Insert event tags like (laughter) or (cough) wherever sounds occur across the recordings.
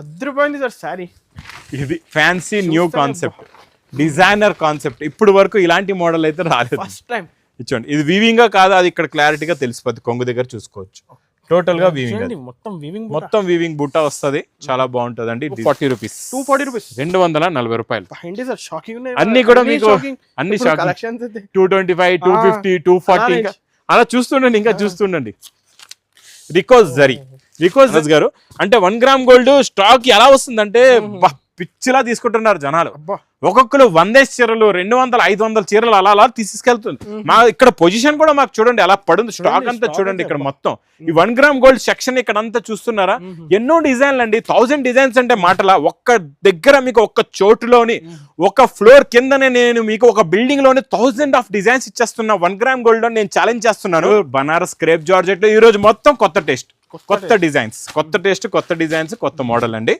అద్దరిపోయింది సార్ శారీ. ఇది fancy new concept designer concept. ఇప్పుడు వరకు ఇలాంటి మోడల్ అయితే రాలేదు. First time. ఇచ్చోండి ఇది వీవింగ్ కాదు అది ఇక్కడ క్లారిటీగా తెలిసిపోద్ది కొంగు దగ్గర చూసుకోవచ్చు. టోటల్గా వీవింగ్ మొత్తం వీవింగ్ మొత్తం వీవింగ్ బుట్ట వస్తది చాలా బాగుంటది అండి forty rupees two forty rupees. రెండు వందల నలభై రూపాయలు. ఏంటి సార్ షాకింగ్ అన్ని కూడా మీకు అన్ని shocking two twenty five two fifty two forty అలా చూస్తుండండి ఇంకా చూస్తుండండి. రికోజ్ జరీ. రికోజ్ గారు అంటే వన్ గ్రామ్ గోల్డ్ స్టాక్ ఎలా వస్తుందంటే పిచ్చిలా తీసుకుంటున్నారు జనాలు. ఒక్కొక్కరు వందేసి చీరలు రెండు వందల ఐదు వందల చీరలు అలా అలా తీసుకెళ్తుంది మా ఇక్కడ పొజిషన్ కూడా మాకు చూడండి అలా పడుంది. స్టాక్ అంతా చూడండి ఇక్కడ. మొత్తం. ఈ వన్ గ్రామ్ గోల్డ్ సెక్షన్ ఇక్కడ అంతా చూస్తున్నారా ఎన్నో డిజైన్లు అండి. థౌసండ్ డిజైన్స్ అంటే మాటల. ఒక్క దగ్గర మీకు ఒక్క చోటులోని ఒక ఫ్లోర్ కిందనే నేను మీకు ఒక బిల్డింగ్లోని థౌసండ్ ఆఫ్ డిజైన్స్ ఇచ్చేస్తున్నా వన్ గ్రామ్ గోల్డ్లో నేను ఛాలెంజ్ చేస్తున్నాను. బనారస్ క్రేప్ జార్జెట్ ఈ రోజు మొత్తం కొత్త టేస్ట్ కొత్త డిజైన్స్ కొత్త టేస్ట్ కొత్త డిజైన్స్ కొత్త మోడల్ అండి.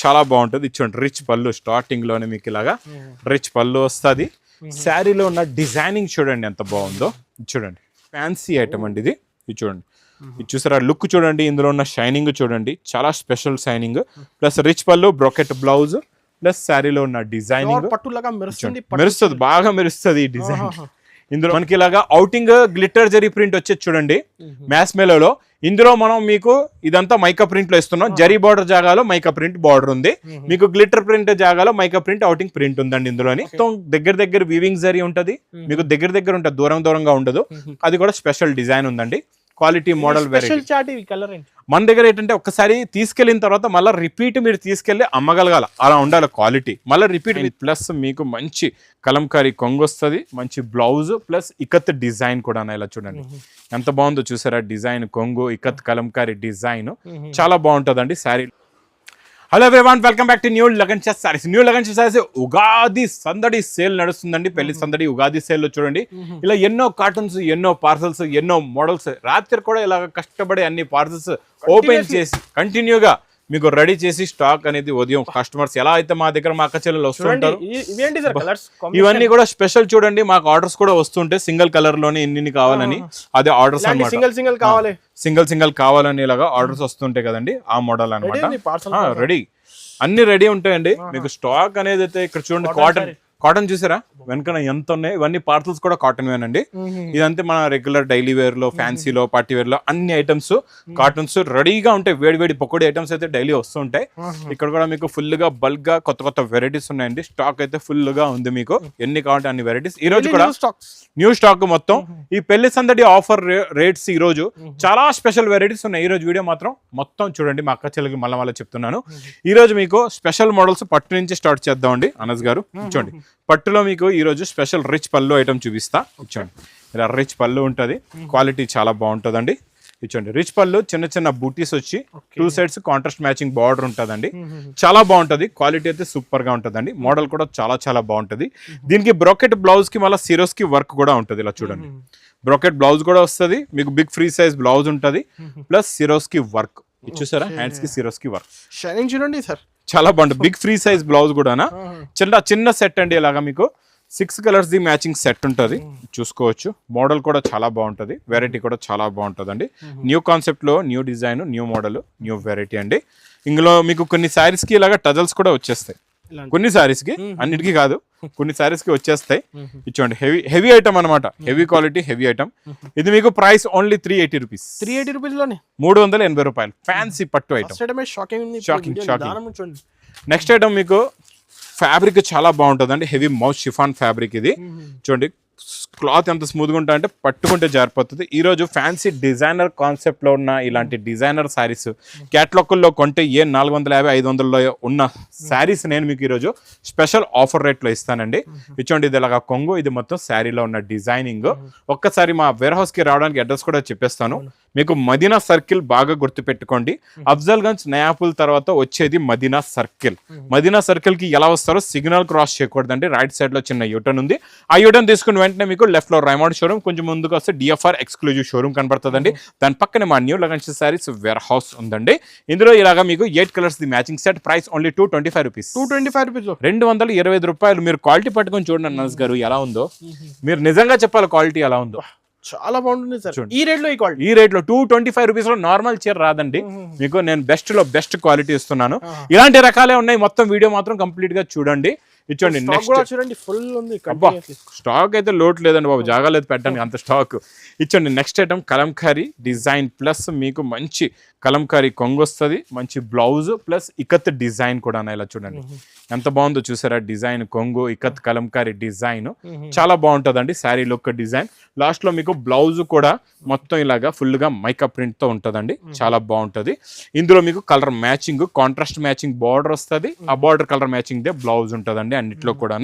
చాలా బాగుంటుంది. ఇచ్చోండి రిచ్ పళ్ళు స్టార్టింగ్లోనే మీకు ఇలాగా రిచ్ పళ్ళు వస్తుంది. శారీలో ఉన్న డిజైనింగ్ చూడండి ఎంత బాగుందో. చూడండి ఫ్యాన్సీ ఐటమ్ అండి ఇది. ఇది చూడండి. ఇది చూసారా? లుక్ చూడండి ఇందులో ఉన్న షైనింగ్ చూడండి. చాలా స్పెషల్ షైనింగ్ ప్లస్ రిచ్ పళ్ళు బ్రొకెట్ బ్లౌజ్ ప్లస్ శారీలో ఉన్న డిజైనింగ్ మెరుస్తుంది మెరుస్తుంది బాగా మెరుస్తుంది ఈ డిజైన్ ఇందులో మనకి ఇలాగా అవుటింగ్ గ్లిటర్ జరీ ప్రింట్ వచ్చేది చూడండి. మ్యాస్ మేలోలో ఇందులో మనం మీకు ఇదంతా మైకా ప్రింట్లో ఇస్తున్నాం. జరీ బార్డర్ జాగాలో మైకా ప్రింట్ బార్డర్ ఉంది. మీకు గ్లిటర్ ప్రింట్ జాగాలో మైకా ప్రింట్ అవుటింగ్ ప్రింట్ ఉందండి ఇందులోని. మొత్తం దగ్గర దగ్గర వీవింగ్ జరీ ఉంటది. మీకు దగ్గర దగ్గర ఉంటుంది. దూరం దూరంగా ఉండదు. అది కూడా స్పెషల్ డిజైన్ ఉందండి. Quality model variety special chat ఇవి కలర్ ఏంటి? మన దగ్గర ఏంటంటే ఒక్కసారి తీసుకెళ్ళిన తర్వాత మళ్ళీ రిపీట్ మీరు తీసుకెళ్ళి అమ్మగలగాల. అలా ఉండాలి క్వాలిటీ. మళ్ళీ రిపీట్ ప్లస్ మీకు మంచి కలంకారీ కొంగు వస్తుంది మంచి బ్లౌజ్ ప్లస్ ఇకత్ డిజైన్ కూడా ఇలా చూడండి. ఎంత బాగుందో చూసారా? డిజైన్ కొంగు ఇకత్ కలంకారీ డిజైన్. చాలా బాగుంటుందండి. Sari hello everyone welcome back to new Lagan chess saris new Lagan chess saris Ugadi సందడి సేల్ నడుస్తుందండి. పెళ్ళి సందడి ఉగాది సేల్లో చూడండి. ఇలా ఎన్నో కార్టూన్స్ ఎన్నో పార్సల్స్ ఎన్నో మోడల్స్ రాత్రి కూడా ఇలా కష్టపడి అన్ని పార్సల్స్ ఓపెన్ చేసి కంటిన్యూగా మీకు రెడీ చేసి స్టాక్ అనేది ఉదయం కస్టమర్స్ ఎలా అయితే మా దగ్గర మా అక్క చెల్లెలు వస్తుంటారు ఇవన్నీ కూడా స్పెషల్ చూడండి మాకు ఆర్డర్స్ కూడా వస్తుంటే సింగిల్ కలర్లోనే ఇన్ని కావాలని అదే ఆర్డర్స్ అన్నమాట. సింగిల్ సింగిల్ కావాలి. సింగిల్ సింగిల్ కావాలని ఇలాగా ఆర్డర్స్ వస్తుంటాయి కదండి ఆ మోడల్ అనమాట రెడీ అన్ని రెడీ ఉంటాయండి. మీకు స్టాక్ అనేది అయితే ఇక్కడ చూడండి కాటన్ కాటన్ చూసారా? వెనకన ఎంత ఉన్నాయి? ఇవన్నీ పార్సల్స్ కూడా కాటన్ వేనండి ఇదంతా మన రెగ్యులర్ డైలీ వేర్లో ఫ్యాన్సీలో పార్టీ వేర్లో అన్ని ఐటమ్స్ కాటన్స్ రెడీగా ఉంటాయి. వేడి వేడి పకోడీ ఐటమ్స్ అయితే డైలీ వస్తుంటాయి ఇక్కడ కూడా మీకు ఫుల్గా బల్క్గా కొత్త కొత్త వెరైటీస్ ఉన్నాయండి. స్టాక్ అయితే ఫుల్గా ఉంది మీకు. ఎన్ని కావాలంటే అన్ని వెరైటీస్. ఈ రోజు కూడా న్యూ స్టాక్ మొత్తం. ఈ పెళ్ళి సందడి ఆఫర్ రేట్స్ ఈ రోజు చాలా స్పెషల్ వెరైటీస్ ఉన్నాయి. ఈ రోజు వీడియో మాత్రం మొత్తం చూడండి. మా అక్క చెల్లెకి మళ్ళీ మళ్ళీ చెప్తున్నాను. ఈ రోజు మీకు స్పెషల్ మోడల్స్ పట్టు నుంచి స్టార్ట్ చేద్దామండి. అనస్ గారు చూడండి పట్టులో మీకు ఈ రోజు స్పెషల్ రిచ్ పళ్ళు ఐటమ్ చూపిస్తా. ఇచ్చోండి ఇలా రిచ్ పళ్ళు ఉంటుంది. క్వాలిటీ చాలా బాగుంటుందండి. ఇచ్చోండి రిచ్ పళ్ళు చిన్న చిన్న బూటీస్ వచ్చి two sides contrast matching border ఉంటుందండి. చాలా బాగుంటది. క్వాలిటీ అయితే సూపర్గా ఉంటుందండి. మోడల్ కూడా చాలా చాలా బాగుంటది. దీనికి బ్రోకెట్ బ్లౌజ్కి మళ్ళీ సిరోస్కి వర్క్ కూడా ఉంటుంది ఇలా చూడండి. బ్రోకెట్ బ్లౌజ్ కూడా వస్తుంది. మీకు బిగ్ ఫ్రీ సైజ్ బ్లౌజ్ ఉంటుంది. ప్లస్ సిరోస్కి వర్క్. చూసారా హ్యాండ్స్కి సిరోస్కి వర్క్. షైనింగ్ చూడండి సార్. చాలా బాగుంటుంది. బిగ్ ఫ్రీ సైజ్ బ్లౌజ్ కూడానా? చిన్న చిన్న సెట్ అండి ఇలాగా మీకు. Six colours the matching set ఉంటుంది. చూసుకోవచ్చు. మోడల్ కూడా చాలా బాగుంటుంది. వెరైటీ కూడా చాలా బాగుంటుంది అండి న్యూ కాన్సెప్ట్లో new design new model new variety అండి. ఇందులో మీకు కొన్ని సారీస్కి ఇలాగా టజల్స్ కూడా వచ్చేస్తాయి. కొన్ని సారీస్కి అన్నిటికీ కాదు. కొన్ని సారీస్కి వచ్చేస్తాయి. ఇచ్చోండి. హెవీ హెవీ ఐటమ్ అనమాట హెవీ క్వాలిటీ హెవీ ఐటమ్. ఇది మీకు price only three eighty rupees. Three eighty రూపీస్లోనే మూడు వందల ఎనభై రూపాయలు. ఫ్యాన్సీ పట్టు ఐటమ్ షాకింగ్ నెక్స్ట్ ఐటమ్ మీకు ఫ్యాబ్రిక్ చాలా బాగుంటుంది అండి హెవీ మౌత్ షిఫాన్ ఫ్యాబ్రిక్ ఇది చూడండి. క్లాత్ ఎంత స్మూత్గా ఉంటా అంటే పట్టుకుంటే జారిపోతుంది. ఈ రోజు ఫ్యాన్సీ డిజైనర్ కాన్సెప్ట్లో ఉన్న ఇలాంటి డిజైనర్ శారీస్ క్యాట్లాగ్లో కొంటే ఏ నాలుగు వందల యాభై ఐదు వందలలో ఉన్న శారీస్ నేను మీకు ఈరోజు స్పెషల్ ఆఫర్ రేట్లో ఇస్తానండి. ఇచ్చోండి ఇది ఇలాగా కొంగు ఇది మొత్తం శారీలో ఉన్న డిజైనింగ్ ఒక్కసారి మా వేర్ హౌస్కి రావడానికి అడ్రస్ కూడా చెప్పేస్తాను. మీకు మదీనా సర్కిల్ బాగా గుర్తుపెట్టుకోండి. అఫ్జల్ గంజ్ నయాపుల్ తర్వాత వచ్చేది మదీనా సర్కిల్. మదీనా సర్కిల్కి ఎలా వస్తారో సిగ్నల్ క్రాస్ చేయకూడదండి. రైట్ సైడ్లో చిన్న యూటర్న్ ఉంది. ఆ యూటర్న్ తీసుకుని వెంటనే మీకు లెఫ్ట్లో రైమౌండ్ షోరూమ్ కొంచెం ముందుకు వస్తే డిఎఫ్ఆర్ ఎక్స్క్లూజివ్ షోరూమ్ కనబడుతుందండి. దాని పక్కనే మా new Lagans saris warehouse ఉందండి. ఇందులో ఇలాగా మీకు eight colours the matching set price only two twenty five rupees two twenty five rupees రెండు వందల ఇరవై ఐదు రూపాయలు మీరు క్వాలిటీ పట్టుకొని చూడండి అన్నస్ గారు ఎలా ఉందో. మీరు నిజంగా చెప్పాలి క్వాలిటీ ఎలా ఉందో. చాలా బాగుంటుంది సార్. ఈ రేట్లో ఈ క్వాలిటీ. ఈ రేట్లో టూ ట్వంటీ ఫైవ్ రూపీస్లో నార్మల్ చీర రాదండి. మీకు నేను బెస్ట్లో బెస్ట్ క్వాలిటీ ఇస్తున్నాను. ఇలాంటి రకాలే ఉన్నాయి. మొత్తం వీడియో మాత్రం కంప్లీట్గా చూడండి. ఇచ్చోండి చూడండి ఫుల్ ఉంది. స్టాక్ అయితే లోటు లేదండి బాబు జాగా లేదు పెట్టండి అంత stock ఇచ్చండి next item Kalamkari design plus మీకు మంచి కలంకారీ కొంగు వస్తుంది మంచి బ్లౌజ్ ప్లస్ ఇకత్ డిజైన్ కూడా ఇలా చూడండి. ఎంత బాగుందో చూసారా డిజైన్ కొంగు ఇకత్ కలంకారీ డిజైన్. చాలా బాగుంటుందండి శారీ లుక్ డిజైన్. లాస్ట్లో మీకు బ్లౌజ్ కూడా మొత్తం ఇలాగా ఫుల్గా మైకప్ ప్రింట్తో ఉంటదండి చాలా బాగుంటది. ఇందులో మీకు colour matching contrast matching border వస్తుంది. ఆ border colour matching the blouse ఉంటదండి. అన్నిట్లో కూడా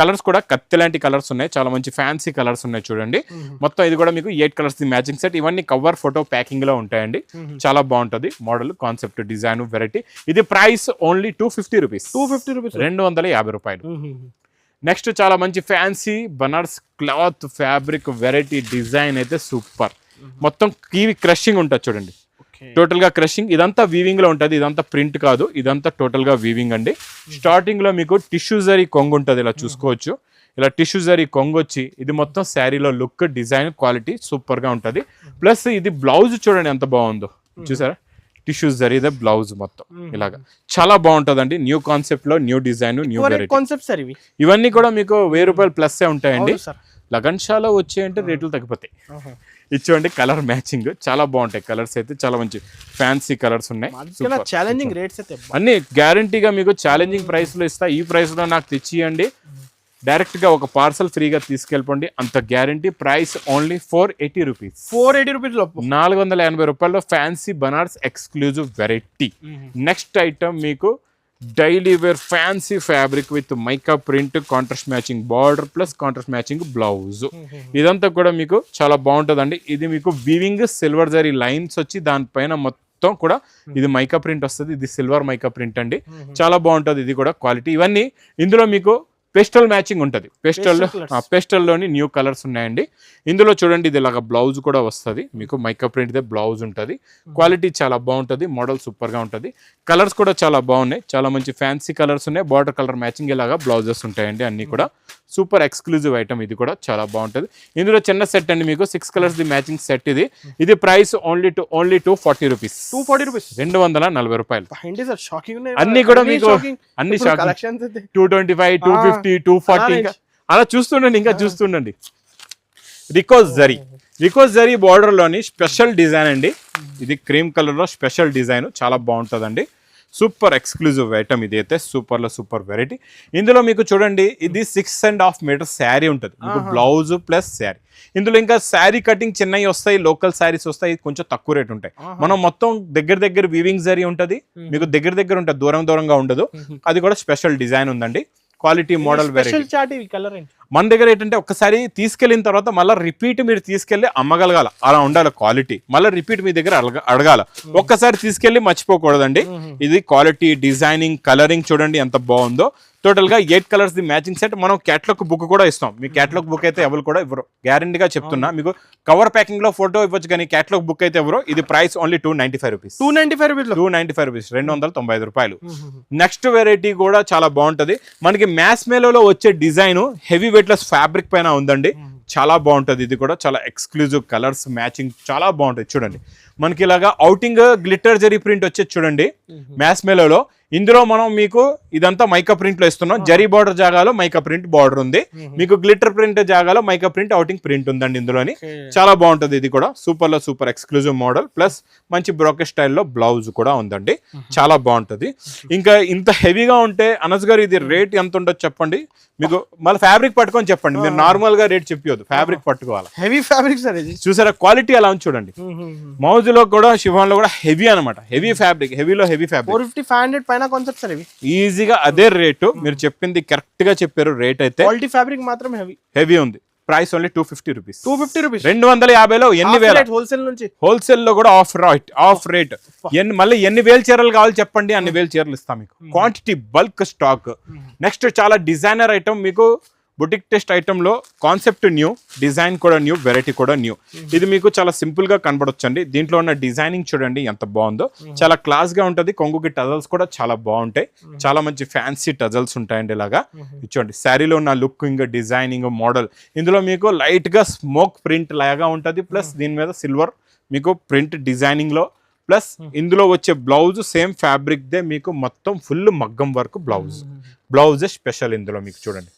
కలర్స్ కూడా కత్తి లాంటి కలర్స్ ఉన్నాయి. చాలా మంచి ఫ్యాన్సీ కలర్స్ ఉన్నాయి చూడండి. మొత్తం ఇది కూడా మీకు eight colours the matching set. ఇవన్నీ కవర్ ఫోటో ప్యాకింగ్లో ఉంటాయండి. చాలా బాగుంటది. Model concept design variety. ఇది price only two fifty rupees. Two fifty rupees. రెండు వందల యాభై రూపాయలు. నెక్స్ట్ చాలా మంచి fancy Banaras cloth fabric variety design అయితే సూపర్. మొత్తం కీవి క్రషింగ్ ఉంటుంది చూడండి. టోటల్గా క్రషింగ్. ఇదంతా వీవింగ్లో ఉంటది. ఇదంతా ప్రింట్ కాదు. ఇదంతా టోటల్గా వీవింగ్ అండి. స్టార్టింగ్లో మీకు టిష్యూ జరీ కొంగు ఉంటది. ఇలా చూసుకోవచ్చు. ఇలా టిష్యూ జరీ కొంగు వచ్చి ఇది మొత్తం శారీలో లుక్ డిజైన్ క్వాలిటీ సూపర్గా ఉంటది ప్లస్ ఇది బ్లౌజ్ చూడండి ఎంత బాగుందో. చూసారా? టిష్యూ జరీదే బ్లౌజ్ మొత్తం. ఇలాగా. చాలా బాగుంటదండి. న్యూ కాన్సెప్ట్లో న్యూ డిజైన్ న్యూ కాన్సెప్ట్ ఇవన్నీ కూడా మీకు వెయ్యి రూపాయలు ప్లస్ ఉంటాయండి. లగన్ షాలో వచ్చాయంటే రేట్లు తగ్గిపోతాయి. ఇచ్చేవండి కలర్ మ్యాచింగ్ చాలా బాగుంటాయి కలర్స్ అయితే. చాలా మంచి ఫ్యాన్సీ కలర్స్ ఉన్నాయి. చాలా ఛాలెంజింగ్ రేట్స్ అయితే. అన్ని గ్యారంటీగా మీకు ఛాలెంజింగ్ ప్రైస్లో ఇస్తా. ఈ ప్రైస్లో నాకు తెచ్చియండి. డైరెక్ట్గా ఒక పార్సల్ ఫ్రీగా తీసుకెళ్ళిపోండి. అంత guarantee price only four eighty rupees four eighty రూపీస్లో నాలుగు వందల ఎనభై రూపాయల్లో fancy Banaras exclusive variety next item మీకు daily wear fancy fabric with mica print contrast matching border plus contrast matching blouse ఇదంతా కూడా మీకు చాలా బాగుంటుందండి. ఇది మీకు వీవింగ్ సిల్వర్ జరీ లైన్స్ వచ్చి దానిపైన మొత్తం కూడా ఇది మైకా ప్రింట్ వస్తుంది. ఇది సిల్వర్ మైకా ప్రింట్ అండి. చాలా బాగుంటుంది. ఇది కూడా క్వాలిటీ ఇవన్నీ ఇందులో మీకు పెస్టల్ మ్యాచింగ్ ఉంటుంది. పెస్టల్. పెస్టల్లోని న్యూ కలర్స్ ఉన్నాయండి. ఇందులో చూడండి ఇది ఇలాగ బ్లౌజ్ కూడా వస్తుంది. మీకు మైకా ప్రింట్ దే బ్లౌజ్ ఉంటుంది. క్వాలిటీ చాలా బాగుంటుంది. మోడల్ సూపర్గా ఉంటుంది. కలర్స్ కూడా చాలా బాగున్నాయి. చాలా మంచి ఫ్యాన్సీ కలర్స్ ఉన్నాయి. బార్డర్ కలర్ మ్యాచింగ్ ఇలాగా బ్లౌజెస్ ఉంటాయండి అన్ని కూడా. సూపర్ ఎక్స్క్లూజివ్ ఐటమ్ ఇది కూడా చాలా బాగుంటుంది. ఇందులో చిన్న సెట్ అండి మీకు. Six colours the matching set ఇది. ఇది price only two only two forty rupees two forty rupees రెండు వందల నలభై రూపాయలు. అన్ని కూడా మీకు అన్ని shocking two twenty five two fifty two forty. అలా చూస్తుండండి ఇంకా చూస్తుండండి. రికోజ్ జరీ రికోజ్ జరీ border లోని స్పెషల్ డిజైన్ అండి. ఇది క్రీమ్ కలర్లో స్పెషల్ డిజైన్ చాలా బాగుంటుందండి. సూపర్ ఎక్స్క్లూజివ్ ఐటమ్ ఇది అయితే సూపర్లో సూపర్ వెరైటీ ఇందులో మీకు చూడంండి ఇది six and half metre sari ఉంటుంది. మీకు బ్లౌజ్ ప్లస్ శారీ ఇందులో ఇంకా శారీ కటింగ్ చిన్నవి వస్తాయి లోకల్ శారీస్ వస్తాయి కొంచెం తక్కువ రేట్ ఉంటాయి. మనం మొత్తం దగ్గర దగ్గర వీవింగ్ జరీ ఉంటుంది. మీకు దగ్గర దగ్గర ఉంటుంది దూరం దూరంగా ఉండదు. అది కూడా స్పెషల్ డిజైన్ ఉందండి. క్వాలిటీ మోడల్ స్పెషల్ చాట్ ఇవి కలర్ ఏంటి మన దగ్గర ఏంటంటే ఒక్కసారి తీసుకెళ్ళిన తర్వాత మళ్ళీ రిపీట్ మీరు తీసుకెళ్ళి అమ్మగలగాల. అలా ఉండాలి క్వాలిటీ మళ్ళీ రిపీట్ మీ దగ్గర అడగ- అడగాల. ఒక్కసారి తీసుకెళ్ళి మర్చిపోకూడదండి. ఇది క్వాలిటీ డిజైనింగ్ కలరింగ్ చూడండి ఎంత బాగుందో. టోటల్గా eight colours the matching set మనం క్యాట్లాగ్ బుక్ కూడా ఇస్తాం. మీ క్యాట్లాగ్ బుక్ అయితే ఎవరు కూడా ఇవ్వరు. గ్యారంటీగా చెప్తున్నా. మీకు కవర్ ప్యాకింగ్లో ఫోటో ఇవ్వచ్చు కానీ క్యాట్లాగ్ బుక్ అయితే ఎవరు? ఇది price only two ninety five rupees two ninety five rupees two ninety five rupees రెండు వందల తొంభై ఐదు రూపాయలు. నెక్స్ట్ వెరైటీ కూడా చాలా బాగుంటది. మనకి మ్యాస్ మేలోలో వచ్చే డిజైన్ హెవీ వెయిట్లెస్ ఫ్యాబ్రిక్ పైన ఉందండి. చాలా బాగుంటది ఇది కూడా. చాలా ఎక్స్క్లూజివ్ కలర్స్ మ్యాచింగ్ చాలా బాగుంటది. చూడండి. మనకి ఇలాగా అవుటింగ్ గ్లిటర్ జరీ ప్రింట్ వచ్చేది చూడండి. మ్యాస్ మేలోలో ఇందులో మనం మీకు ఇదంతా మైకా ప్రింట్లో ఇస్తున్నాం. జరీ బార్డర్ జాగాలో మైకా ప్రింట్ బార్డర్ ఉంది. మీకు గ్లిటర్ ప్రింట్ జాగాలో మైకా ప్రింట్ అవుటింగ్ ప్రింట్ ఉందండి ఇందులోని. చాలా బాగుంటది ఇది కూడా. సూపర్లో సూపర్ ఎక్స్క్లూజివ్ మోడల్ ప్లస్ మంచి బ్రోకెట్ స్టైల్లో బ్లౌజ్ కూడా ఉందండి. చాలా బాగుంటది. ఇంకా ఇంత హెవీగా ఉంటే అనస్ గారు ఇది రేట్ ఎంత ఉండొచ్చు చెప్పండి? మీకు మళ్ళీ ఫ్యాబ్రిక్ పట్టుకొని చెప్పండి. మీరు నార్మల్గా రేట్ చెప్పొద్దు ఫ్యాబ్రిక్ పట్టుకోవాలి? హెవీ ఫ్యాబ్రిక్ సార్ ఇది. చూసారా? క్వాలిటీ అలా చూడండి. మౌజ్లో కూడా షిఫాన్లో కూడా హెవీ అనమాట heavy fabric హెవీలో heavy fabric four fifty five hundred పైన కాన్సెప్ట్ సార్ ఇవి? ఈజీగా అదే రేటు మీరు చెప్పింది కరెక్ట్గా చెప్పారు రేట్ అయితే క్వాలిటీ ఫ్యాబ్రిక్ మాత్రం హెవీ హెవీ ఉంది. Price only two fifty rupees two fifty rupees రెండు వందల యాభైలో ఎన్ని వేల? హోల్సేల్ నుంచి. హోల్సేల్లో కూడా ఆఫ్ రైట్ ఆఫ్ రేట్ ఎన్ని మళ్ళీ ఎన్ని వేలు చీరలు కావాలి చెప్పండి అన్ని వేలు చీరలు ఇస్తాం మీకు. క్వాంటిటీ బల్క్ స్టాక్ నెక్స్ట్ చాలా డిజైనర్ ఐటమ్ మీకు బుటిక్ టెస్ట్ ఐటెంలో కాన్సెప్ట్ న్యూ డిజైన్ కూడా న్యూ వెరైటీ కూడా న్యూ. ఇది మీకు చాలా సింపుల్గా కనబడొచ్చండి. దీంట్లో ఉన్న డిజైనింగ్ చూడండి ఎంత బాగుందో. చాలా క్లాస్గా ఉంటది కొంగుకి టజల్స్ కూడా చాలా బాగుంటాయి. చాలా మంచి ఫ్యాన్సీ టజల్స్ ఉంటాయండి ఇలాగా. చూడండి. శారీలో ఉన్న లుకింగ్ డిజైనింగ్ మోడల్. ఇందులో మీకు లైట్గా స్మోక్ ప్రింట్ లాగా ఉంటది. ప్లస్ దీని మీద సిల్వర్ మీకు ప్రింట్ డిజైనింగ్లో ప్లస్ ఇందులో వచ్చే బ్లౌజ్ సేమ్ ఫ్యాబ్రిక్ దే మీకు మొత్తం ఫుల్ మగ్గం వర్క్ బ్లౌజ్. బ్లౌజ్ స్పెషల్ ఇందులో మీకు చూడండి.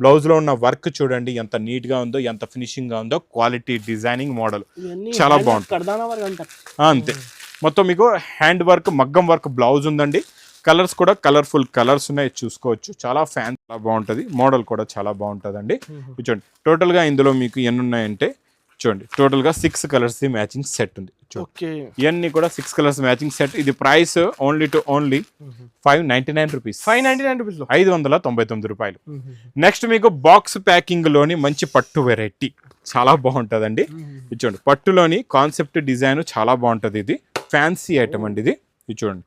బ్లౌజ్లో ఉన్న వర్క్ చూడండి ఎంత నీట్గా ఉందో ఎంత ఫినిషింగ్గా ఉందో క్వాలిటీ డిజైనింగ్ మోడల్. చాలా బాగుంటుంది. అంతే. మొత్తం మీకు హ్యాండ్ వర్క్ మగ్గం వర్క్ బ్లౌజ్ ఉందండి. కలర్స్ కూడా కలర్ఫుల్ కలర్స్ ఉన్నాయి చూసుకోవచ్చు. చాలా ఫ్యాన్ చాలా బాగుంటుంది. మోడల్ కూడా చాలా బాగుంటుందండి. ఇది చూడండి టోటల్గా ఇందులో మీకు ఎన్ని ఉన్నాయంటే చూడండి టోటల్గా six colours the matching set ఉంది ఇవన్నీ కూడా సిక్స్ కలర్స్ మ్యాచింగ్ సెట్ ఇది price only to only five ninety nine rupees five ninety nine rupees ఐదు వందల తొంభై తొమ్మిది రూపాయలు. నెక్స్ట్ మీకు బాక్స్ ప్యాకింగ్లోని మంచి పట్టు వెరైటీ చాలా బాగుంటుందండి. ఇది చూడండి పట్టులోని కాన్సెప్ట్ డిజైన్ చాలా బాగుంటుంది ఇది. ఫ్యాన్సీ ఐటమ్ అండి ఇది. ఇది చూడండి.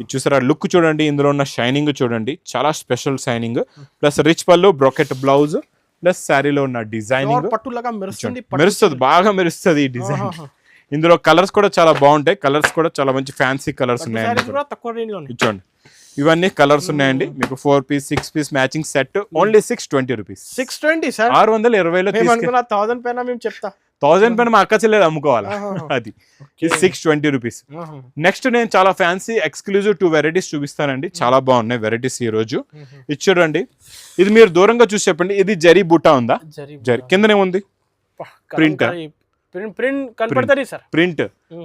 ఇది చూసారా? లుక్ చూడండి ఇందులో ఉన్న షైనింగ్ చూడండి. చాలా స్పెషల్ షైనింగ్ ప్లస్ రిచ్ పళ్ళు బ్రొకెట్ బ్లౌజ్ ప్లస్ శారీలో ఉన్న డిజైనింగ్. పట్టులాగా మెరుస్తుంది. మెరుస్తుంది బాగా మెరుస్తుంది ఈ డిజైన్. ఇందులో కలర్స్ కూడా చాలా బాగుంటాయి కలర్స్ కూడా చాలా మంచి ఫ్యాన్సీ కలర్స్ ఉన్నాయండి చూడండి ఇవన్నీ కలర్స్ ఉన్నాయండి. మీకు four piece six piece matching set only six twenty rupees. Six twenty sir. ఆరు వందల ఇరవైలో అనుకున్న థౌసండ్ పైన మేము చెప్తా. థౌసండ్ పైన మా అక్క చెల్లెలు అమ్ముకోవాలా. (laughs) అది. సిక్స్ ట్వంటీ రూపీస్ నెక్స్ట్ నేను చాలా ఫ్యాన్సీ ఎక్స్క్లూజివ్ టూ వెరైటీస్ చూపిస్తానండి. చాలా బాగున్నాయి వెరైటీస్ ఈ రోజు. ఇది చూడండి. ఇది మీరు దూరంగా చూసి చెప్పండి. ఇది జరీ బుట్టా ఉందా? జరీ Print. ఆ? ప్రింట్ ప్రింట్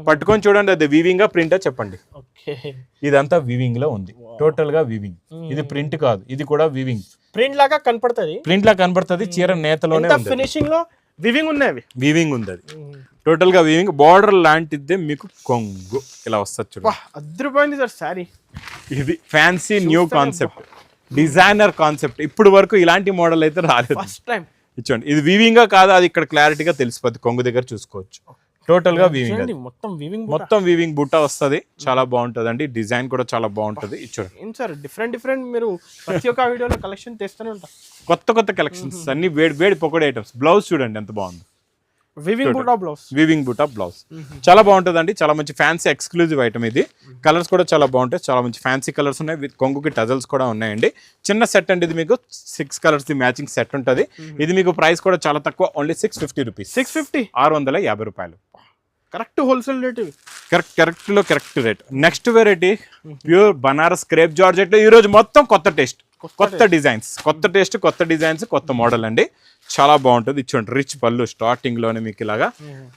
పట్టుకొని చూడండి అది వీవింగ్ ప్రింటా చెప్పండి. ఇదంతా వీవింగ్లో ఉంది. టోటల్గా వీవింగ్ ఇది ప్రింట్ కాదు. ఇది కూడా వీవింగ్ ప్రింట్ లాగా కనపడుతుంది. ప్రింట్ లా కనబడుతుంది చీర నేతలోనే ఉంది ఫినిషింగ్లో వివింగ్ ఉన్నాయి అవి. వీవింగ్ ఉంది అది. టోటల్గా వీవింగ్ బార్డర్ లాంటిదే మీకు కొంగు. ఇలా వస్తుంది చూడండి అద్దరిపోయింది సార్ సారీ ఇది fancy new concept designer concept ఇప్పుడు వరకు ఇలాంటి మోడల్ అయితే రాలేదు. ఫస్ట్ టైం ఇచ్చోండి ఇది వీవింగ్ కాదు? అది ఇక్కడ క్లారిటీగా తెలిసిపోద్ది. కొంగు దగ్గర చూసుకోవచ్చు. టోటల్గా వీవింగ్ మొత్తం వివింగ్ మొత్తం వీవింగ్ బుట్ట వస్తుంది. చాలా బాగుంటుంది అండి. డిజైన్ కూడా చాలా బాగుంటుంది. ఏం సార్ డిఫరెంట్ డిఫరెంట్ మీరు ప్రతి ఒక్క వీడియోలో కలెక్షన్ తెస్తూనే ఉంటారు కొత్త కొత్త కలెక్షన్స్ అన్ని వేడి వేడి పొగడి ఐటమ్స్ బ్లౌజ్ చూడండి ఎంత బాగుంది. వివింగ్ బూటా బ్లౌజ్ వీవింగ్ బుటా బ్లౌజ్ చాలా బాగుంటుందండి చాలా మంచి ఫ్యాన్సీ ఎక్స్క్లూజివ్ ఐటమ్ ఇది. కలర్స్ కూడా చాలా బాగుంటాయి. చాలా మంచి ఫ్యాన్సీ కలర్స్ ఉన్నాయి. విత్ కొంగుకి టజల్స్ కూడా ఉన్నాయండి. చిన్న సెట్ అండి ఇది మీకు. Six colours the matching set ఉంటుంది. ఇది మీకు ప్రైస్ కూడా చాలా తక్కువ. Only six fifty rupees six fifty ఆరు వందల యాభై రూపాయలు. Correct wholesale rate correct కరెక్ట్లో correct rate. Next variety pure Banaras crepe జార్జెట్లో ఈ రోజు మొత్తం కొత్త టేస్ట్ కొత్త డిజైన్స్ కొత్త టేస్ట్ కొత్త డిజైన్స్ కొత్త మోడల్ అండి. చాలా బాగుంటుంది. ఇచ్చోండి రిచ్ పళ్ళు స్టార్టింగ్లోనే మీకు ఇలాగా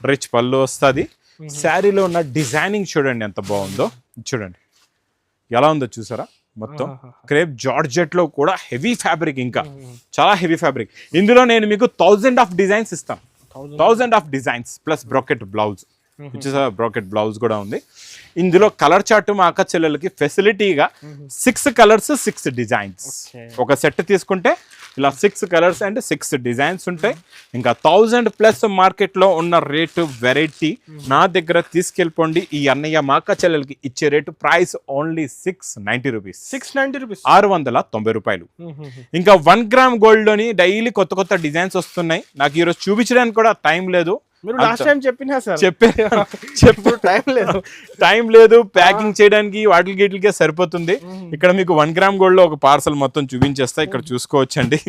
రిచ్ పళ్ళు వస్తుంది. శారీలో ఉన్న డిజైనింగ్ చూడండి ఎంత బాగుందో. చూడండి. ఎలా ఉందో చూసారా? మొత్తం క్రేప్ జార్జెట్లో కూడా హెవీ ఫ్యాబ్రిక్ ఇంకా. చాలా హెవీ ఫ్యాబ్రిక్ ఇందులో నేను మీకు థౌజండ్ ఆఫ్ డిజైన్స్ ఇస్తాను. Thousand of designs plus bracket blouse వచ్చేసా బ్రాకెట్ బ్లౌజ్ కూడా ఉంది. ఇందులో కలర్ చార్ట్ మా అక్క చెల్లెలకి ఫెసిలిటీగా సిక్స్ కలర్స్ సిక్స్ డిజైన్స్. ఒక సెట్ తీసుకుంటే ఇలా six colours and six designs ఉంటాయి. ఇంకా థౌజండ్ ప్లస్ మార్కెట్లో ఉన్న రేటు వెరైటీ నా దగ్గర తీసుకెళ్ళిపోండి. ఈ అన్నయ్య మా అక్క చెల్లెలకి ఇచ్చే rate price only six ninety rupees six ninety rupees ఆరు వందల తొంభై రూపాయలు. ఇంకా వన్ గ్రామ్ గోల్డ్లోని డైలీ కొత్త కొత్త డిజైన్స్ వస్తున్నాయి. నాకు ఈరోజు చూపించడానికి కూడా టైం లేదు. మీరు లాస్ట్ టైం చెప్పినా సార్. చెప్పే (laughs) చెప్పు టైం లేదు. టైం లేదు. ప్యాకింగ్ చేయడానికి వాటికి గీటికే సరిపోతుంది. ఇక్కడ మీకు వన్ గ్రామ్ గోల్డ్లో ఒక పార్సల్ మొత్తం చూపించేస్తా. ఇక్కడ చూసుకోవచ్చండి.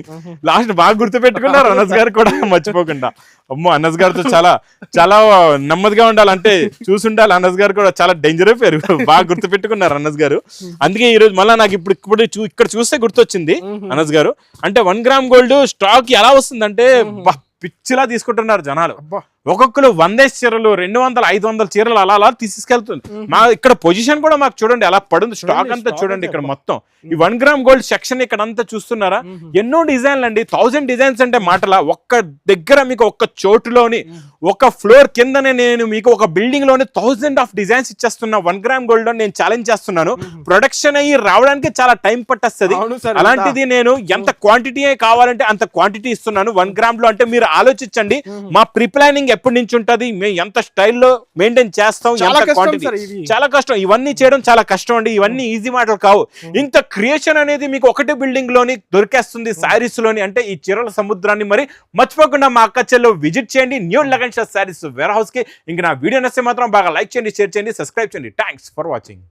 లాస్ట్ బాగా గుర్తు పెట్టుకున్నారు (laughs) అనస్ గారు కూడా మర్చిపోకుండా. అమ్మో అనస్ గారితో చాలా చాలా నెమ్మదిగా ఉండాలంటే చూసుండాలి. అనస్ గారు కూడా చాలా డేంజర్ అయిపోయారు. బాగా గుర్తు పెట్టుకున్నారు అనస్ గారు. అందుకే ఈ రోజు మళ్ళీ నాకు ఇప్పుడు ఇప్పుడు ఇక్కడ చూస్తే గుర్తొచ్చింది అనస్ గారు. అంటే వన్ గ్రామ్ గోల్డ్ స్టాక్ ఎలా వస్తుందంటే పిచ్చిలా తీసుకుంటున్నారు జనాలు. అబ్బా. ఒక్కొక్కరు వందేసి చీరలు రెండు వందల ఐదు వందల చీరలు అలా అలా తీసుకెళ్తుంది. మా ఇక్కడ పొజిషన్ కూడా మాకు చూడండి అలా పడుంది. స్టాక్ అంతా చూడండి ఇక్కడ మొత్తం. ఈ వన్ గ్రామ్ గోల్డ్ సెక్షన్ ఇక్కడ అంతా చూస్తున్నారా? ఎన్నో డిజైన్లు అండి థౌజండ్ డిజైన్స్ అంటే మాటల. ఒక్క దగ్గర మీకు ఒక్క చోటులోని ఒక ఫ్లోర్ కిందనే నేను మీకు ఒక బిల్డింగ్లోని థౌజండ్ ఆఫ్ డిజైన్స్ ఇచ్చేస్తున్నా వన్ గ్రామ్ గోల్డ్ నేను ఛాలెంజ్ చేస్తున్నాను. ప్రొడక్షన్ అయ్యి రావడానికి చాలా టైం పట్టేస్తుంది. అలాంటిది నేను ఎంత క్వాంటిటీ కావాలంటే అంత క్వాంటిటీ ఇస్తున్నాను. వన్ గ్రామ్లో అంటే మీరు ఆలోచించండి. మా ప్రీ ప్లానింగ్ ఎప్పటి నుంచి ఉంటది? మేము ఎంత స్టైల్లో మెయింటైన్ చేస్తాం? ఎంత ఇది. చాలా కష్టం. ఇవన్నీ చేయడం చాలా కష్టం అండి. ఇవన్నీ ఈజీ మాటలు కావు. ఇంత క్రియేషన్ అనేది మీకు ఒకటే బిల్డింగ్లోని దొరికేస్తుంది సారీస్లోని. అంటే ఈ చీరల సముద్రాన్ని మరి మర్చిపోకుండా మా అక్క చెల్లు విజిట్ చేయండి. న్యూ లగన్ సారీస్ వేర్ హౌస్కి. ఇంక నా వీడియో నచ్చితే మాత్రం బాగా లైక్ చేయండి షేర్ చేయండి సబ్స్క్రైబ్ చేయండి. Thanks for watching